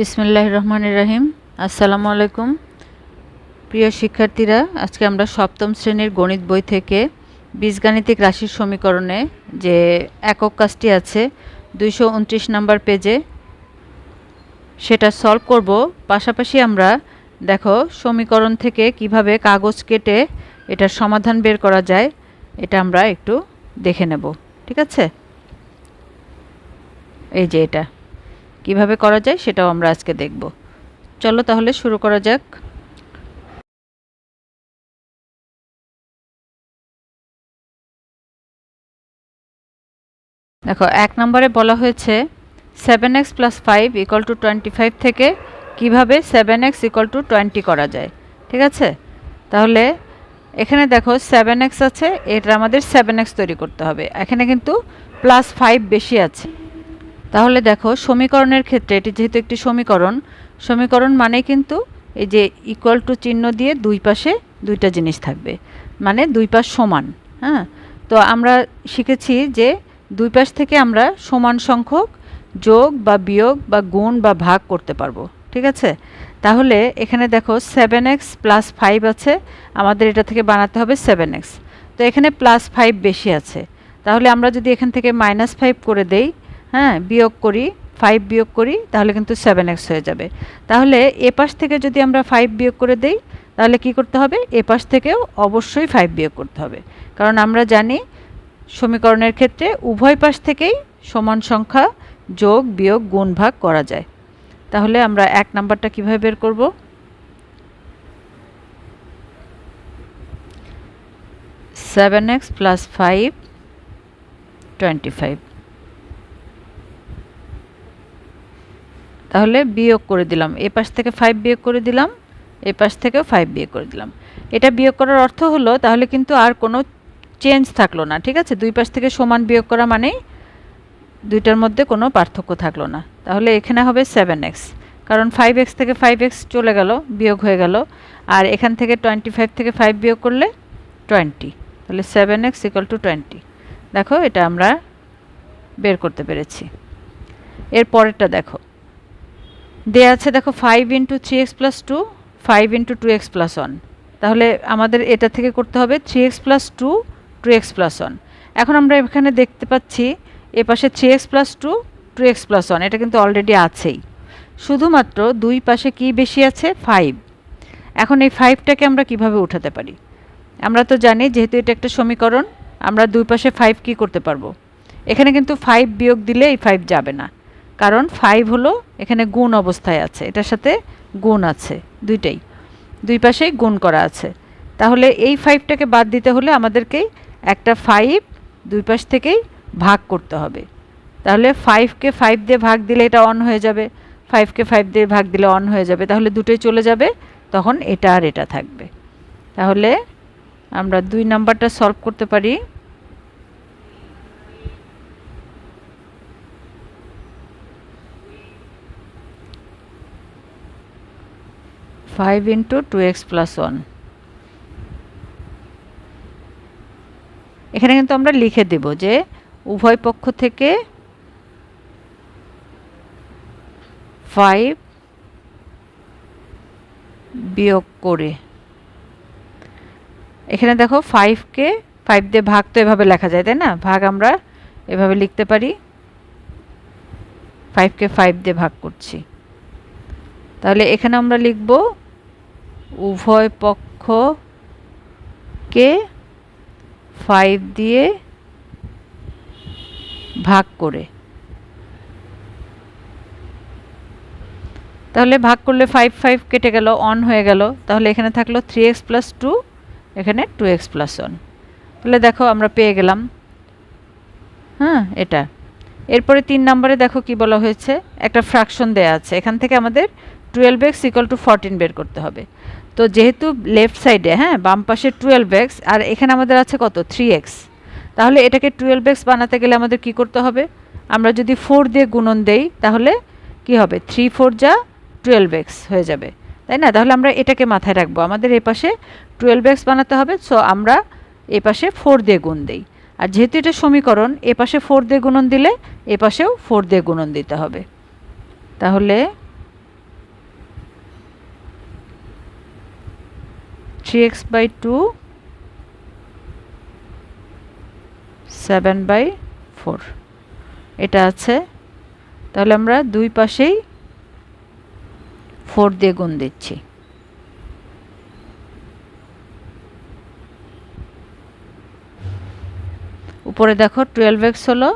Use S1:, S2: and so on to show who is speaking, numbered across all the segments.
S1: বিসমুল্লাহ রহমান রাহিম আসসালামু আলাইকুম প্রিয় শিক্ষার্থীরা আজকে আমরা সপ্তম শ্রেণীর গণিত বই থেকে বীজগাণিতিক রাশির সমীকরণে যে একক কাজটি আছে দুইশো উনত্রিশ নাম্বার পেজে সেটা সলভ করব পাশাপাশি আমরা দেখো সমীকরণ থেকে কিভাবে কাগজ কেটে এটার সমাধান বের করা যায় এটা আমরা একটু দেখে নেব ঠিক আছে এই যে এটা কিভাবে করা যায় সেটাও আমরা আজকে দেখব চলো তাহলে শুরু করা যাক দেখো এক নম্বরে বলা হয়েছে seven x plus five equal to twenty five থেকে কীভাবে seven x equal to twenty করা যায় ঠিক আছে তাহলে এখানে দেখো সেভেন এক্স আছে এটা আমাদের সেভেন এক্স তৈরি করতে হবে এখানে কিন্তু প্লাস ফাইভ বেশি আছে তাহলে দেখো সমীকরণের ক্ষেত্রে এটি যেহেতু একটি সমীকরণ সমীকরণ মানে কিন্তু এই যে ইকুয়াল টু চিহ্ন দিয়ে দুই পাশে দুইটা জিনিস থাকবে মানে দুই পাশ সমান হ্যাঁ তো আমরা শিখেছি যে দুই পাশ থেকে আমরা সমান সংখ্যক যোগ বা বিয়োগ বা গুণ বা ভাগ করতে পারবো ঠিক আছে তাহলে এখানে দেখো সেভেন এক্স প্লাস ফাইভ আছে আমাদের এটা থেকে বানাতে হবে সেভেন এক্স তো এখানে প্লাস ফাইভ বেশি আছে তাহলে আমরা যদি এখান থেকে মাইনাস ফাইভ করে দেই হ্যাঁ বিয়োগ করি ফাইভ বিয়োগ করি তাহলে কিন্তু সেভেন এক্স হয়ে যাবে তাহলে এ পাশ থেকে যদি আমরা ফাইভ বিয়োগ করে দেই তাহলে কি করতে হবে এ পাশ থেকেও অবশ্যই ফাইভ বিয়োগ করতে হবে কারণ আমরা জানি সমীকরণের ক্ষেত্রে উভয় পাশ থেকেই সমান সংখ্যা যোগ বিয়োগ গুণ ভাগ করা যায় তাহলে আমরা এক নাম্বারটা কীভাবে বের করব seven x plus five twenty five তাহলে বিয়োগ করে দিলাম এ পাশ থেকে ফাইভ বিয়োগ করে দিলাম এ পাশ থেকেও ফাইভ বিয়োগ করে দিলাম এটা বিয়োগ করার অর্থ হলো তাহলে কিন্তু আর কোনো চেঞ্জ থাকলো না ঠিক আছে দুই পাশ থেকে সমান বিয়োগ করা মানে দুইটার মধ্যে কোনো পার্থক্য থাকলো না তাহলে এখানে হবে সেভেন এক্স কারণ ফাইভ এক্স থেকে ফাইভ এক্স চলে গেল বিয়োগ হয়ে গেল আর এখান থেকে টোয়েন্টি ফাইভ থেকে ফাইভ বিয়োগ করলে টোয়েন্টি তাহলে seven x equal to twenty দেখো এটা আমরা বের করতে পেরেছি এর পরেরটা দেখো দেয়া আছে দেখো five into three x plus two five into two x plus one তাহলে আমাদের এটা থেকে করতে হবে three x plus two two x plus one এখন আমরা এখানে দেখতে পাচ্ছি এ পাশে three x plus two two x plus one এটা কিন্তু অলরেডি আছেই শুধুমাত্র দুই পাশে কি বেশি আছে ফাইভ এখন এই ফাইভটাকে আমরা কিভাবে উঠাতে পারি আমরা তো জানি যেহেতু এটা একটা সমীকরণ আমরা দুই পাশে ফাইভ কি করতে পারবো এখানে কিন্তু ফাইভ বিয়োগ দিলে এই ফাইভ যাবে না কারণ ফাইভ হলো এখানে গুণ অবস্থায় আছে এটার সাথে গুণ আছে দুইটাই দুই পাশেই গুণ করা আছে তাহলে এই ফাইভটাকে বাদ দিতে হলে আমাদেরকেই একটা ফাইভ দুই পাশ থেকেই ভাগ করতে হবে তাহলে ফাইভকে ফাইভ দিয়ে ভাগ দিলে এটা অন হয়ে যাবে ফাইভকে ফাইভ দিয়ে ভাগ দিলে অন হয়ে যাবে তাহলে দুটোই চলে যাবে তখন এটা আর এটা থাকবে তাহলে আমরা দুই নাম্বারটা সলভ করতে পারি five into two x plus one এখানে কিন্তু আমরা লিখে দেব যে উভয় পক্ষ থেকে ফাইভ বিয়োগ করে এখানে দেখো ফাইভকে ফাইভ দিয়ে ভাগ তো এভাবে লেখা যায় তাই না ভাগ আমরা এভাবে লিখতে পারি ফাইভকে ফাইভ দিয়ে ভাগ করছি তাহলে এখানে আমরা লিখবো উভয় পক্ষকে ফাইভ দিয়ে ভাগ করে তাহলে ভাগ করলে ফাইভ ফাইভ কেটে গেল অন হয়ে গেল তাহলে এখানে থাকলো থ্রি এক্স প্লাস টু এখানে টু এক্স প্লাস ওয়ান তাহলে দেখো আমরা পেয়ে গেলাম হ্যাঁ এটা এরপরে তিন নম্বরে দেখো কি বলা হয়েছে একটা ফ্র্যাকশন দেয়া আছে এখান থেকে আমাদের twelve x equal to fourteen বের করতে হবে তো যেহেতু লেফট সাইডে হ্যাঁ বাম পাশে টুয়েলভ এক্স আর এখানে আমাদের আছে কত থ্রি এক্স তাহলে এটাকে টুয়েলভ এক্স বানাতে গেলে আমাদের কি করতে হবে আমরা যদি ফোর দিয়ে গুণন দেই তাহলে কি হবে থ্রি ফোর যা টুয়েলভ এক্স হয়ে যাবে তাই না তাহলে আমরা এটাকে মাথায় রাখবো আমাদের এ পাশে টুয়েলভ এক্স বানাতে হবে সো আমরা এ পাশে ফোর দিয়ে গুণ দিই আর যেহেতু এটা সমীকরণ এ পাশে ফোর দিয়ে গুণন দিলে এ পাশেও ফোর দিয়ে গুণন দিতে হবে তাহলে three x by two seven by four এটা আছে তাহলে আমরা দুই পাশেই ফোর দিয়ে গুণ দিচ্ছি উপরে দেখো টুয়েলভ এক্স হলো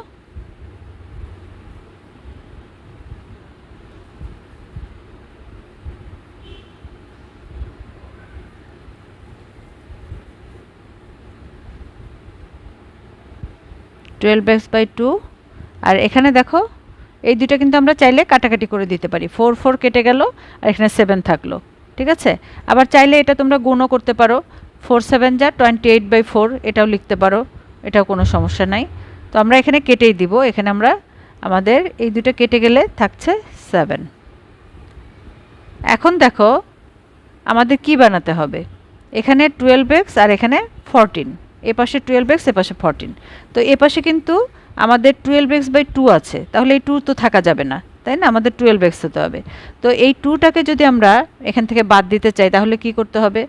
S1: টুয়েলভ এক্স বাই টু আর এখানে দেখো এই দুটা কিন্তু আমরা চাইলে কাটাকাটি করে দিতে পারি ফোর ফোর কেটে গেল আর এখানে সেভেন থাকলো ঠিক আছে আবার চাইলে এটা তোমরা গুণও করতে পারো ফোর সেভেন যা টোয়েন্টি এইট বাই ফোর এটাও লিখতে পারো এটাও কোনো সমস্যা নাই তো আমরা এখানে কেটেই দিব এখানে আমরা আমাদের এই দুটো কেটে গেলে থাকছে সেভেন এখন দেখো আমাদের কি বানাতে হবে এখানে টুয়েলভ এক্স আর এখানে ফরটিন এ পাশে টুয়েলভ এক্স এ পাশে ফোরটিন তো এ পাশে কিন্তু আমাদের টুয়েলভ এক্স বাই টু আছে তাহলে এই টু তো থাকা যাবে না তাই না আমাদের টুয়েলভ এক্স হতে হবে তো এই টুটাকে যদি আমরা এখান থেকে বাদ দিতে চাই তাহলে কি করতে হবে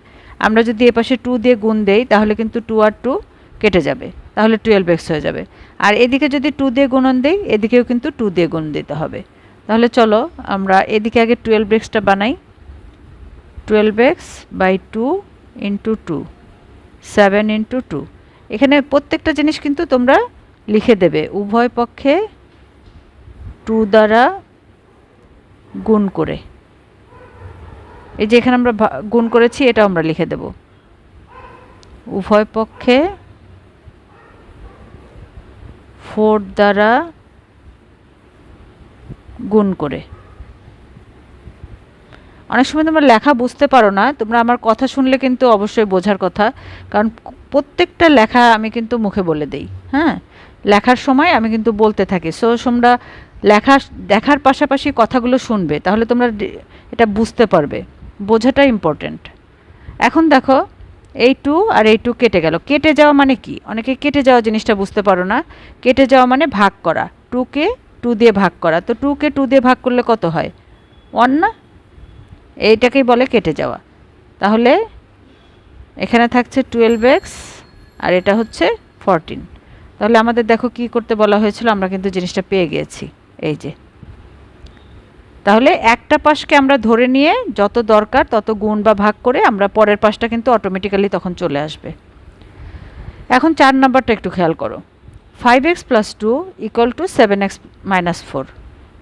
S1: আমরা যদি এ পাশে টু দিয়ে গুণ দেই তাহলে কিন্তু টু আর টু কেটে যাবে তাহলে টুয়েলভ এক্স হয়ে যাবে আর এদিকে যদি টু দিয়ে গুণন দেই এদিকেও কিন্তু টু দিয়ে গুণ দিতে হবে তাহলে চলো আমরা এদিকে আগে টুয়েলভ এক্সটা বানাই twelve x by two into two seven into two এখানে প্রত্যেকটা জিনিস কিন্তু তোমরা লিখে দেবে উভয় পক্ষে টু দ্বারা গুণ করে এই যে এখানে আমরা গুণ করেছি এটা আমরা লিখে দেব উভয় পক্ষে ফোর দ্বারা গুণ করে অনেক সময় তোমরা লেখা বুঝতে পারো না তোমরা আমার কথা শুনলে কিন্তু অবশ্যই বোঝার কথা কারণ প্রত্যেকটা লেখা আমি কিন্তু মুখে বলে দেই হ্যাঁ লেখার সময় আমি কিন্তু বলতে থাকি সো তোমরা লেখা দেখার পাশাপাশি কথাগুলো শুনবে তাহলে তোমরা এটা বুঝতে পারবে বোঝাটা ইম্পর্ট্যান্ট এখন দেখো এই টু আর এই টু কেটে গেল কেটে যাওয়া মানে কি অনেকে কেটে যাওয়া জিনিসটা বুঝতে পারো না কেটে যাওয়া মানে ভাগ করা টুকে টু দিয়ে ভাগ করা তো টুকে টু দিয়ে ভাগ করলে কত হয় ওয়ান না এইটাকেই বলে কেটে যাওয়া তাহলে এখানে থাকছে টুয়েলভ এক্স আর এটা হচ্ছে ফরটিন তাহলে আমাদের দেখো কি করতে বলা হয়েছিল আমরা কিন্তু জিনিসটা পেয়ে গিয়েছি এই যে তাহলে একটা পাশকে আমরা ধরে নিয়ে যত দরকার তত গুণ বা ভাগ করে আমরা পরের পাশটা কিন্তু অটোমেটিক্যালি তখন চলে আসবে এখন চার নাম্বারটা একটু খেয়াল করো five x plus two equal to seven x minus four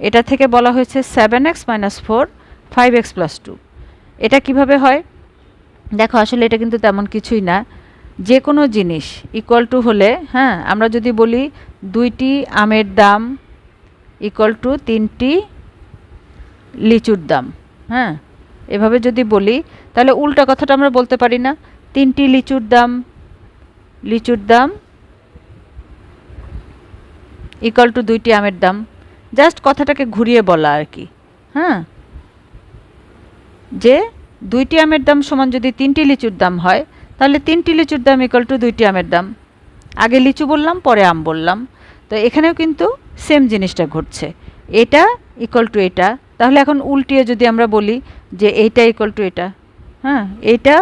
S1: এটা থেকে বলা হয়েছে seven x minus four five x plus two এটা কিভাবে হয় দেখো আসলে এটা কিন্তু তেমন কিছুই না যে কোনো জিনিস ইকুয়াল টু হলে হ্যাঁ আমরা যদি বলি দুইটি আমের দাম ইকুয়াল টু তিনটি লিচুর দাম হ্যাঁ এভাবে যদি বলি তাহলে উল্টা কথাটা আমরা বলতে পারি না তিনটি লিচুর দাম লিচুর দাম ইকুয়াল টু দুইটি আমের দাম জাস্ট কথাটাকে ঘুরিয়ে বলা আর কি হ্যাঁ যে দুইটি আমের দাম সমান যদি তিনটি লিচুর দাম হয় তাহলে তিনটি লিচুর দাম ইকাল টু দুইটি আমের দাম আগে লিচু বললাম পরে আম বললাম তো এখানেও কিন্তু সেম জিনিসটা ঘটছে এটা ইকল টু এটা তাহলে এখন উল্টিয়ে যদি আমরা বলি যে এইটা ইকল টু এটা হ্যাঁ এইটা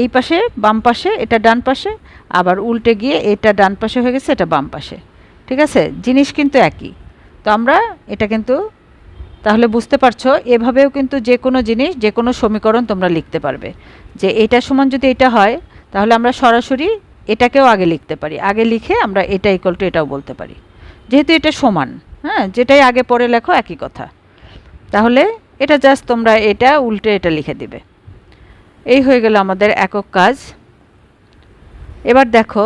S1: এই পাশে বাম পাশে এটা ডান পাশে আবার উল্টে গিয়ে এটা ডান পাশে হয়ে গেছে এটা বাম পাশে ঠিক আছে জিনিস কিন্তু একই তো আমরা এটা কিন্তু তাহলে বুঝতে পারছো এভাবেও কিন্তু যে কোনো জিনিস যে কোনো সমীকরণ তোমরা লিখতে পারবে যে এটা সমান যদি এটা হয় তাহলে আমরা সরাসরি এটাকেও আগে লিখতে পারি আগে লিখে আমরা এটা ইকল টু এটাও বলতে পারি যেহেতু এটা সমান হ্যাঁ যেটাই আগে পরে লেখো একই কথা তাহলে এটা জাস্ট তোমরা এটা উল্টে এটা লিখে দিবে এই হয়ে গেল আমাদের একক কাজ এবার দেখো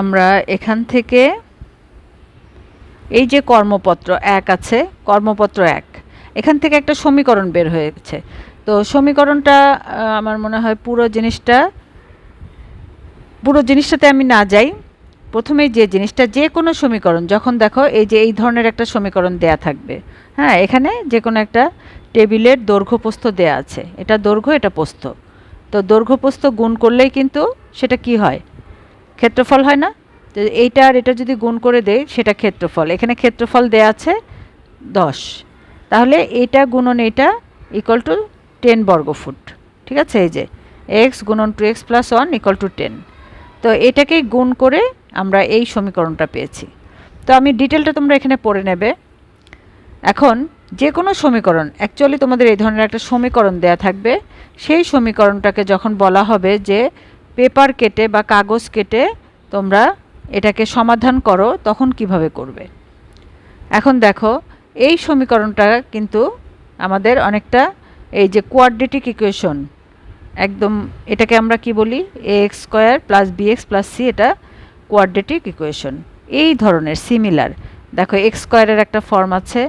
S1: আমরা এখান থেকে এই যে কর্মপত্র এক আছে কর্মপত্র এক এখান থেকে একটা সমীকরণ বের হয়েছে তো সমীকরণটা আমার মনে হয় পুরো জিনিসটা পুরো জিনিসটাতে আমি না যাই প্রথমে যে জিনিসটা যে কোনো সমীকরণ যখন দেখো এই যে এই ধরনের একটা সমীকরণ দেয়া থাকবে হ্যাঁ এখানে যে কোনো একটা টেবিলের দৈর্ঘ্যপ্রস্থ দেয়া আছে এটা দৈর্ঘ্য এটা প্রস্থ তো দৈর্ঘ্যপ্রস্থ গুণ করলেই কিন্তু সেটা কি হয় ক্ষেত্রফল হয় না তো এইটা আর এটা যদি গুণ করে দেয় সেটা ক্ষেত্রফল এখানে ক্ষেত্রফল দেয়া আছে দশ তাহলে এটা গুণন এটা ইকুয়াল টু টেন বর্গ ফুট ঠিক আছে এই যে এক্স গুণন two x plus one equal to ten তো এটাকে গুণ করে আমরা এই সমীকরণটা পেয়েছি তো আমি ডিটেলটা তোমরা এখানে পড়ে নেবে এখন যে কোনো সমীকরণ অ্যাকচুয়ালি তোমাদের এই ধরনের একটা সমীকরণ দেয়া থাকবে সেই সমীকরণটাকে যখন বলা হবে যে পেপার কেটে বা কাগজ কেটে তোমরা এটাকে সমাধান করো তখন কিভাবে করবে এখন দেখো এই সমীকরণটা কিন্তু আমাদের অনেকটা এই যে কোয়াড্রেটিক ইকুয়েশন একদম এটাকে আমরা কি বলি এ x square plus B x plus C এটা কোয়াড্রেটিক ইকুয়েশন এই ধরনের সিমিলার দেখো এক্স স্কোয়ারের একটা ফর্ম আছে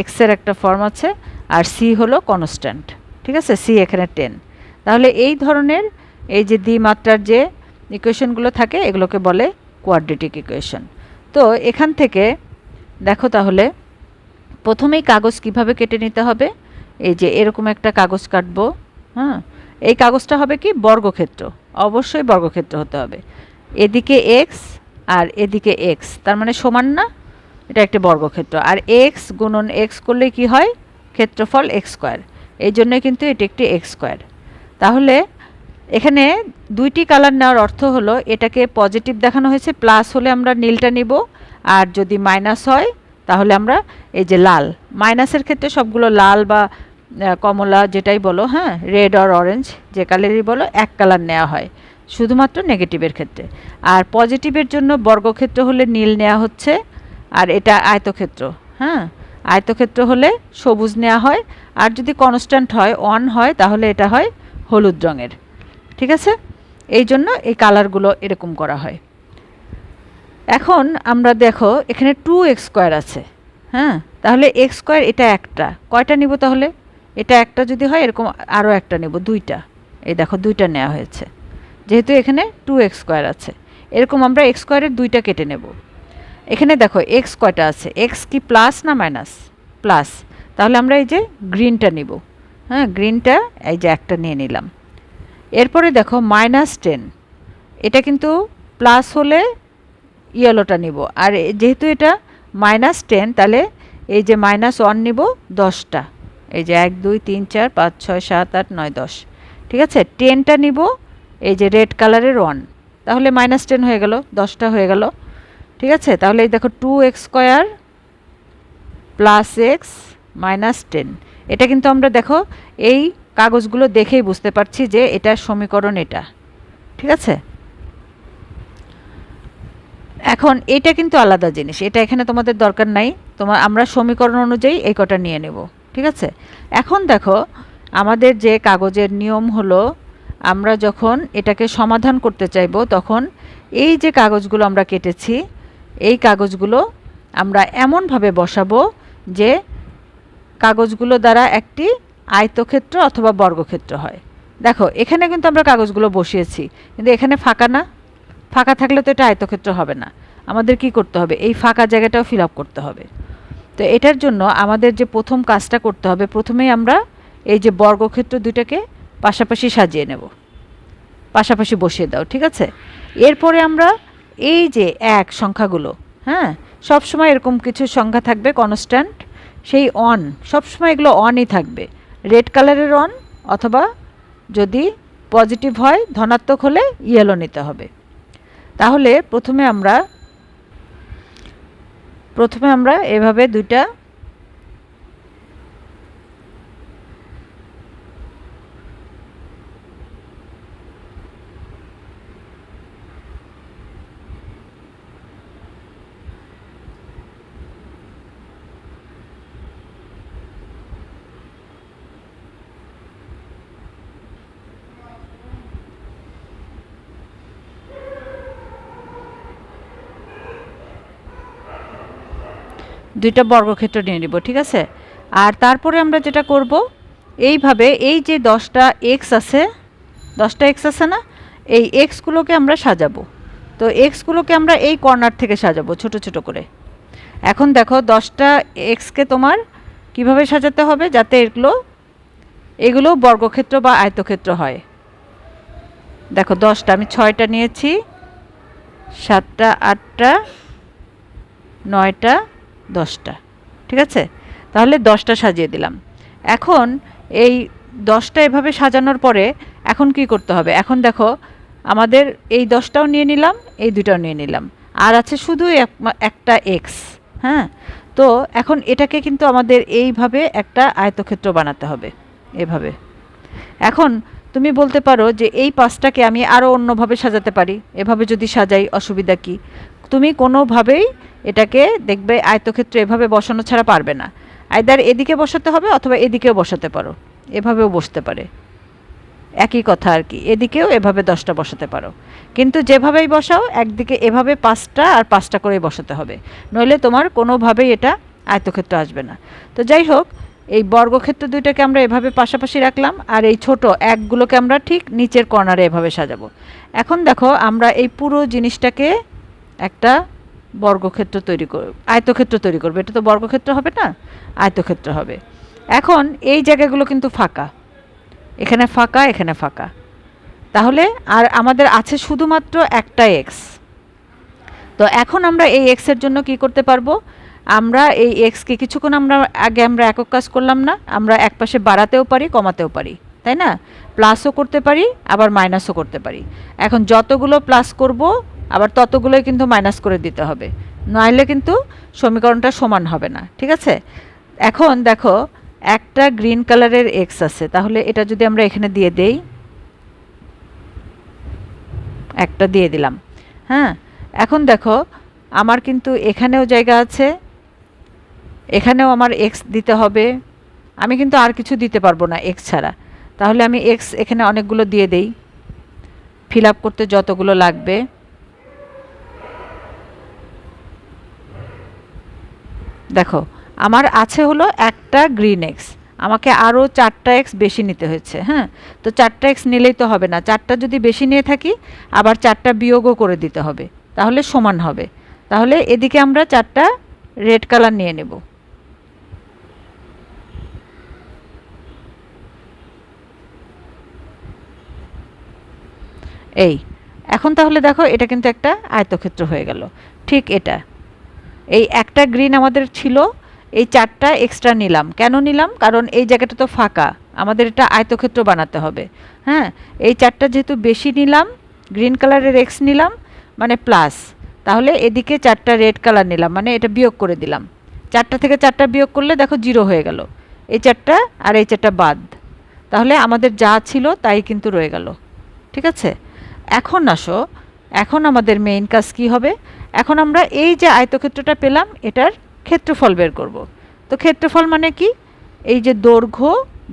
S1: এক্সের একটা ফর্ম আছে আর সি হলো কনস্ট্যান্ট ঠিক আছে সি এখানে টেন তাহলে এই ধরনের এই যে দ্বিমাত্রার যে ইকুয়েশনগুলো থাকে এগুলোকে বলে কোয়াড্রেটিক ইকুয়েশন তো এখান থেকে দেখো তাহলে প্রথমেই কাগজ কিভাবে কেটে নিতে হবে এই যে এরকম একটা কাগজ কাটবো হ্যাঁ এই কাগজটা হবে কি বর্গক্ষেত্র অবশ্যই বর্গক্ষেত্র হতে হবে এদিকে এক্স আর এদিকে এক্স তার মানে সমান না এটা একটা বর্গক্ষেত্র আর এক্স গুণন এক্স করলে কি হয় ক্ষেত্রফল এক্স স্কোয়ার এই জন্যই কিন্তু এটি একটি এক্স স্কোয়ার তাহলে এখানে দুইটি কালার নেওয়ার অর্থ হলো এটাকে পজিটিভ দেখানো হয়েছে প্লাস হলে আমরা নীলটা নিব আর যদি মাইনাস হয় তাহলে আমরা এই যে লাল মাইনাসের ক্ষেত্রে সবগুলো লাল বা কমলা যেটাই বলো হ্যাঁ রেড আর অরেঞ্জ যে কালারই বলো এক কালার নেওয়া হয় শুধুমাত্র নেগেটিভের ক্ষেত্রে আর পজিটিভের জন্য বর্গক্ষেত্র হলে নীল নেওয়া হচ্ছে আর এটা আয়তক্ষেত্র হ্যাঁ আয়তক্ষেত্র হলে সবুজ নেওয়া হয় আর যদি কনস্ট্যান্ট হয় অন হয় তাহলে এটা হয় হলুদ রঙের ঠিক আছে এই জন্য এই কালারগুলো এরকম করা হয় এখন আমরা দেখো এখানে টু এক্স স্কোয়ার আছে হ্যাঁ তাহলে এক্স স্কোয়ার এটা একটা কয়টা নিব তাহলে এটা একটা যদি হয় এরকম আরও একটা নেব দুইটা এই দেখো দুইটা নেওয়া হয়েছে যেহেতু এখানে টু এক্স স্কোয়ার আছে এরকম আমরা এক্স স্কোয়ারের দুইটা কেটে নেব এখানে দেখো এক্স কয়টা আছে এক্স কি প্লাস না মাইনাস প্লাস তাহলে আমরা এই যে গ্রিনটা নিব হ্যাঁ গ্রিনটা এই যে একটা নিয়ে নিলাম এরপরে দেখো মাইনাস টেন এটা কিন্তু প্লাস হলে ইয়েলোটা নিব আর যেহেতু এটা মাইনাস টেন তাহলে এই যে মাইনাস ওয়ান নিব দশটা এই যে এক দুই তিন চার পাঁচ ছয় সাত আট নয় দশ ঠিক আছে টেনটা নিব এই যে রেড কালারের ওয়ান তাহলে মাইনাস টেন হয়ে গেল দশটা হয়ে গেল ঠিক আছে তাহলে এই দেখো two x square plus x minus ten এটা কিন্তু আমরা দেখো এই কাগজগুলো দেখেই বুঝতে পারছি যে এটা সমীকরণ এটা ঠিক আছে এখন এটা কিন্তু আলাদা জিনিস এটা এখানে তোমাদের দরকার নাই তোমার আমরা সমীকরণ অনুযায়ী এই কটা নিয়ে নেব ঠিক আছে এখন দেখো আমাদের যে কাগজের নিয়ম হলো আমরা যখন এটাকে সমাধান করতে চাইব তখন এই যে কাগজগুলো আমরা কেটেছি এই কাগজগুলো আমরা এমনভাবে বসাবো যে কাগজগুলো দ্বারা একটি আয়তক্ষেত্র অথবা বর্গক্ষেত্র হয় দেখো এখানে কিন্তু আমরা কাগজগুলো বসিয়েছি কিন্তু এখানে ফাঁকা না ফাঁকা থাকলে তো এটা আয়তক্ষেত্র হবে না আমাদের কি করতে হবে এই ফাঁকা জায়গাটাও ফিল আপ করতে হবে তো এটার জন্য আমাদের যে প্রথম কাজটা করতে হবে প্রথমেই আমরা এই যে বর্গক্ষেত্র দুটাকে পাশাপাশি সাজিয়ে নেব পাশাপাশি বসিয়ে দাও ঠিক আছে এরপরে আমরা এই যে এক সংখ্যাগুলো হ্যাঁ সবসময় এরকম কিছু সংখ্যা থাকবে কনস্ট্যান্ট সেই অন সবসময় এগুলো অনই থাকবে রেড কালারের অন অথবা যদি পজিটিভ হয় ধনাত্মক হলে ইয়েলো নিতে হবে তাহলে প্রথমে আমরা প্রথমে আমরা এভাবে দুইটা দুইটা বর্গক্ষেত্র নিয়ে নেব ঠিক আছে আর তারপরে আমরা যেটা করব এইভাবে এই যে দশটা এক্স আছে দশটা এক্স আছে না এই এক্সগুলোকে আমরা সাজাবো তো এক্সগুলোকে আমরা এই কর্নার থেকে সাজাবো ছোট ছোট করে এখন দেখো দশটা এক্সকে তোমার কিভাবে সাজাতে হবে যাতে এগুলো এগুলো বর্গক্ষেত্র বা আয়তক্ষেত্র হয় দেখো দশটা আমি ছয়টা নিয়েছি সাতটা আটটা নয়টা দশটা ঠিক আছে তাহলে দশটা সাজিয়ে দিলাম এখন এই দশটা এভাবে সাজানোর পরে এখন কি করতে হবে এখন দেখো আমাদের এই দশটাও নিয়ে নিলাম এই দুটাও নিয়ে নিলাম আর আছে শুধু একটা এক্স হ্যাঁ তো এখন এটাকে কিন্তু আমাদের এইভাবে একটা আয়তক্ষেত্র বানাতে হবে এভাবে এখন তুমি বলতে পারো যে এই পাঁচটাকে আমি আরও অন্যভাবে সাজাতে পারি এভাবে যদি সাজাই অসুবিধা কি তুমি কোনোভাবেই এটাকে দেখবে আয়তক্ষেত্র এভাবে বসানো ছাড়া পারবে না আয়দার এদিকে বসাতে হবে অথবা এদিকেও বসাতে পারো এভাবেও বসতে পারে একই কথা আর কি এদিকেও এভাবে দশটা বসাতে পারো কিন্তু যেভাবেই বসাও একদিকে এভাবে পাঁচটা আর পাঁচটা করেই বসাতে হবে নইলে তোমার কোনোভাবেই এটা আয়তক্ষেত্র আসবে না তো যাই হোক এই বর্গক্ষেত্র দুইটাকে আমরা এভাবে পাশাপাশি রাখলাম আর এই ছোট একগুলোকে আমরা ঠিক নিচের কর্নারে এভাবে সাজাবো এখন দেখো আমরা এই পুরো জিনিসটাকে একটা বর্গক্ষেত্র তৈরি করবে আয়তক্ষেত্র তৈরি করবে এটা তো বর্গক্ষেত্র হবে না আয়তক্ষেত্র হবে এখন এই জায়গাগুলো কিন্তু ফাঁকা এখানে ফাঁকা এখানে ফাঁকা তাহলে আর আমাদের আছে শুধুমাত্র একটা এক্স তো এখন আমরা এই এক্সের জন্য কি করতে পারবো আমরা এই এক্সকে কিছুক্ষণ আমরা আগে আমরা একক কাজ করলাম না আমরা একপাশে বাড়াতেও পারি কমাতেও পারি তাই না প্লাসও করতে পারি আবার মাইনাসও করতে পারি এখন যতগুলো প্লাস করব আবার ততগুলোই কিন্তু মাইনাস করে দিতে হবে নাইলে কিন্তু সমীকরণটা সমান হবে না ঠিক আছে এখন দেখো একটা গ্রিন কালারের এক্স আছে তাহলে এটা যদি আমরা এখানে দিয়ে দেই একটা দিয়ে দিলাম হ্যাঁ এখন দেখো আমার কিন্তু এখানেও জায়গা আছে এখানেও আমার এক্স দিতে হবে আমি কিন্তু আর কিছু দিতে পারবো না এক্স ছাড়া তাহলে আমি এক্স এখানে অনেকগুলো দিয়ে দেই ফিল করতে যতগুলো লাগবে দেখো আমার আছে হলো একটা গ্রিন এক্স আমাকে আরও চারটা এক্স বেশি নিতে হয়েছে হ্যাঁ তো চারটা এক্স নিলেই তো হবে না চারটা যদি বেশি নিয়ে থাকি আবার চারটা বিয়োগও করে দিতে হবে তাহলে সমান হবে তাহলে এদিকে আমরা চারটা রেড কালার নিয়ে নেব এই এখন তাহলে দেখো এটা কিন্তু একটা আয়তক্ষেত্র হয়ে গেল ঠিক এটা এই একটা গ্রিন আমাদের ছিল এই চারটা এক্সট্রা নিলাম কেন নিলাম কারণ এই জায়গাটা তো ফাঁকা আমাদের এটা আয়তক্ষেত্র বানাতে হবে হ্যাঁ এই চারটা যেহেতু বেশি নিলাম গ্রিন কালারের এক্স নিলাম মানে প্লাস তাহলে এদিকে চারটা রেড কালার নিলাম মানে এটা বিয়োগ করে দিলাম চারটা থেকে চারটা বিয়োগ করলে দেখো জিরো হয়ে গেল এই চারটা আর এই চারটা বাদ তাহলে আমাদের যা ছিল তাই কিন্তু রয়ে গেল ঠিক আছে এখন আসো এখন আমাদের মেইন কাজ কী হবে এখন আমরা এই যে আয়তক্ষেত্রটা পেলাম এটার ক্ষেত্রফল বের করব তো ক্ষেত্রফল মানে কি এই যে দৈর্ঘ্য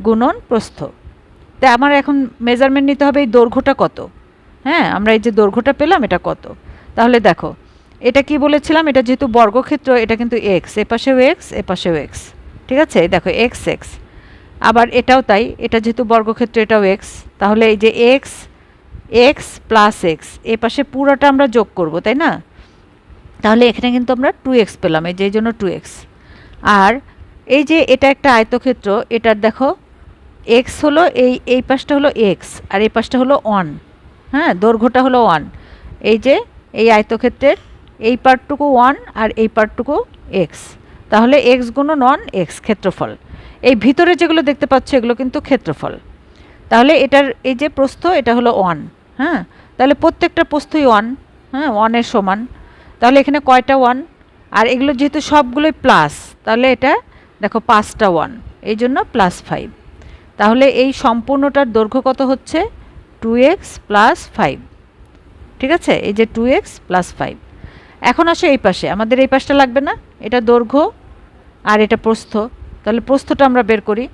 S1: গুণন প্রস্থ তা আমার এখন মেজারমেন্ট নিতে হবে এই দৈর্ঘ্যটা কত হ্যাঁ আমরা এই যে দৈর্ঘ্যটা পেলাম এটা কত তাহলে দেখো এটা কি বলেছিলাম এটা যেহেতু বর্গক্ষেত্র এটা কিন্তু এক্স এপাশেও এক্স এপাশেও এক্স ঠিক আছে দেখো এক্স এক্স আবার এটাও তাই এটা যেহেতু বর্গক্ষেত্র এটাও এক্স তাহলে এই যে এক্স এক্স প্লাস এক্স এ পাশে পুরোটা আমরা যোগ করব তাই না তাহলে এখানে কিন্তু আমরা টু এক্স পেলাম এই যে জন্য টু এক্স আর এই যে এটা একটা আয়তক্ষেত্র এটার দেখো এক্স হলো এই এই পাশটা হলো এক্স আর এই পাশটা হলো ওয়ান হ্যাঁ দৈর্ঘ্যটা হলো ওয়ান এই যে এই আয়তক্ষেত্রের এই পার্টটুকু ওয়ান আর এই পার্টটুকু এক্স তাহলে এক্স গুণন নন এক্স ক্ষেত্রফল এই ভিতরে যেগুলো দেখতে পাচ্ছ এগুলো কিন্তু ক্ষেত্রফল তাহলে এটার এই যে প্রস্থ এটা হলো ওয়ান হ্যাঁ তাহলে প্রত্যেকটা প্রস্থই ওয়ান হ্যাঁ ওয়ানের সমান তাহলে এখানে কয়টা ওয়ান আর এগুলো যেহেতু সবগুলোই প্লাস তাহলে এটা দেখো পাঁচটা ওয়ান এই জন্য প্লাস ফাইভ তাহলে এই সম্পূর্ণটার দৈর্ঘ্য কত হচ্ছে টু এক্স প্লাস ফাইভ ঠিক আছে এই যে টু এক্স প্লাস ফাইভ এখন আসে এই পাশে আমাদের এই পাশটা লাগবে না এটা দৈর্ঘ্য আর এটা প্রস্থ তাহলে প্রস্থটা আমরা বের করি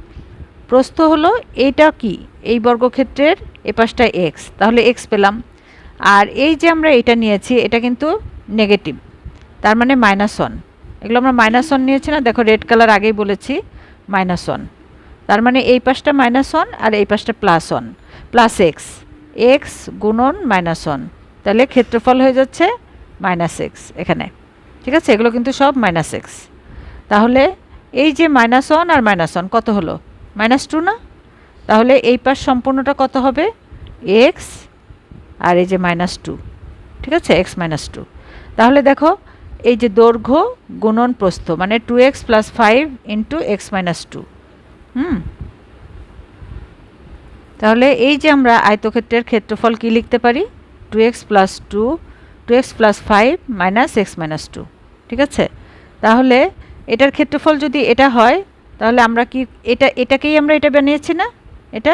S1: প্রস্থ হলো এইটা কি এই বর্গক্ষেত্রের এ পাশটা এক্স তাহলে এক্স পেলাম আর এই যে আমরা এটা নিয়েছি এটা কিন্তু নেগেটিভ তার মানে মাইনাস ওয়ান এগুলো আমরা মাইনাস ওয়ান নিয়েছি না দেখো রেড কালার আগেই বলেছি মাইনাস ওয়ান তার মানে এই পাশটা মাইনাস ওয়ান আর এই পাশটা plus one plus x x গুণন মাইনাস ওয়ান তাহলে ক্ষেত্রফল হয়ে যাচ্ছে মাইনাস এক্স এখানে ঠিক আছে এগুলো কিন্তু সব মাইনাস এক্স তাহলে এই যে মাইনাস ওয়ান আর মাইনাস ওয়ান কত হলো মাইনাস টু না তাহলে এই পাশ সম্পূর্ণটা কত হবে এক্স আর এই যে মাইনাস টু ঠিক আছে এক্স মাইনাস টু তাহলে দেখো এই যে দৈর্ঘ্য গুণন প্রস্থ মানে two x plus five into x minus two হুম তাহলে এই যে আমরা আয়তক্ষেত্রের ক্ষেত্রফল কি লিখতে পারি two x plus two two x plus five minus x minus two ঠিক আছে তাহলে এটার ক্ষেত্রফল যদি এটা হয় তাহলে আমরা কি এটা এটাকেই আমরা এটা বানিয়েছি না এটা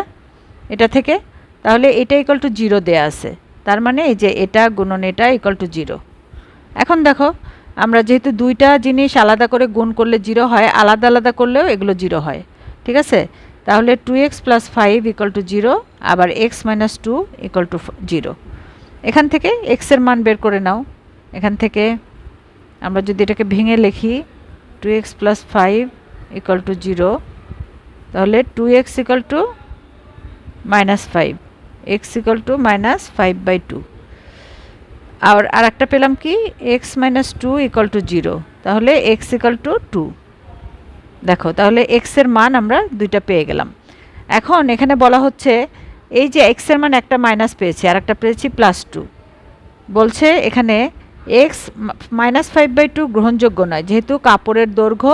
S1: এটা থেকে তাহলে এটা ইকাল টু জিরো দেয়া আছে তার মানে এই যে এটা গুণন এটা ইকাল টু জিরো এখন দেখো আমরা যেহেতু দুইটা জিনিস আলাদা করে গুণ করলে জিরো হয় আলাদা আলাদা করলেও এগুলো জিরো হয় ঠিক আছে তাহলে two x plus five equal to zero আবার x minus two equal to zero এখান থেকে এক্সের মান বের করে নাও এখান থেকে আমরা যদি এটাকে ভেঙে লিখি two x plus five equal to zero তাহলে two x equal to minus five x equal to minus five by two আর আর একটা পেলাম কি x minus two equal to zero তাহলে এক্স ইকাল টু টু দেখো তাহলে এক্সের মান আমরা দুইটা পেয়ে গেলাম এখন এখানে বলা হচ্ছে এই যে এক্সের মান একটা মাইনাস পেয়েছি আর একটা পেয়েছি প্লাস টু বলছে এখানে x minus five by two গ্রহণযোগ্য নয় যেহেতু কাপড়ের দৈর্ঘ্য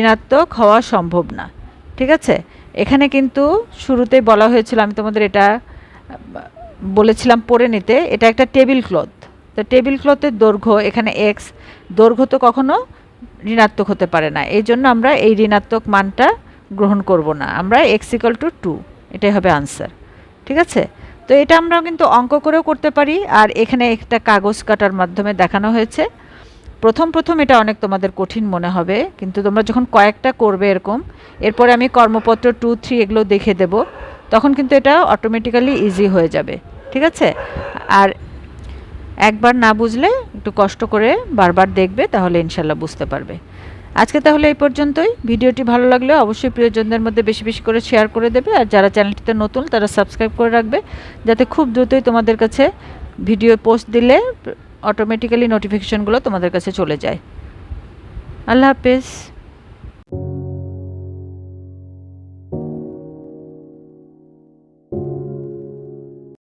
S1: ঋণাত্মক হওয়া সম্ভব না ঠিক আছে এখানে কিন্তু শুরুতেই বলা হয়েছিল আমি তোমাদের এটা বলেছিলাম পরে নিতে এটা একটা টেবিল ক্লথ তো টেবিল ক্লথের দৈর্ঘ্য এখানে এক্স দৈর্ঘ্য তো কখনও ঋণাত্মক হতে পারে না এই জন্য আমরা এই ঋণাত্মক মানটা গ্রহণ করব না আমরা এক্স ইকাল টু টু এটাই হবে আনসার ঠিক আছে তো এটা আমরা কিন্তু অঙ্ক করেও করতে পারি আর এখানে একটা কাগজ কাটার মাধ্যমে দেখানো হয়েছে প্রথম প্রথম এটা অনেক তোমাদের কঠিন মনে হবে কিন্তু তোমরা যখন কয়েকটা করবে এরকম এরপরে আমি কর্মপত্র টু থ্রি এগুলো দেখে দেবো তখন কিন্তু এটা অটোমেটিক্যালি ইজি হয়ে যাবে ঠিক আছে আর একবার না বুঝলে একটু কষ্ট করে বারবার দেখবে তাহলে ইনশাল্লাহ বুঝতে পারবে আজকে তাহলে এই পর্যন্তই ভিডিওটি ভালো লাগলে অবশ্যই প্রিয়জনদের মধ্যে বেশি বেশি করে শেয়ার করে দেবে আর যারা চ্যানেলটিতে নতুন তারা সাবস্ক্রাইব করে রাখবে যাতে খুব দ্রুতই তোমাদের কাছে ভিডিও পোস্ট দিলে অটোমেটিক্যালি নোটিফিকেশনগুলো তোমাদের কাছে চলে যায় আল্লাহ হাফেজ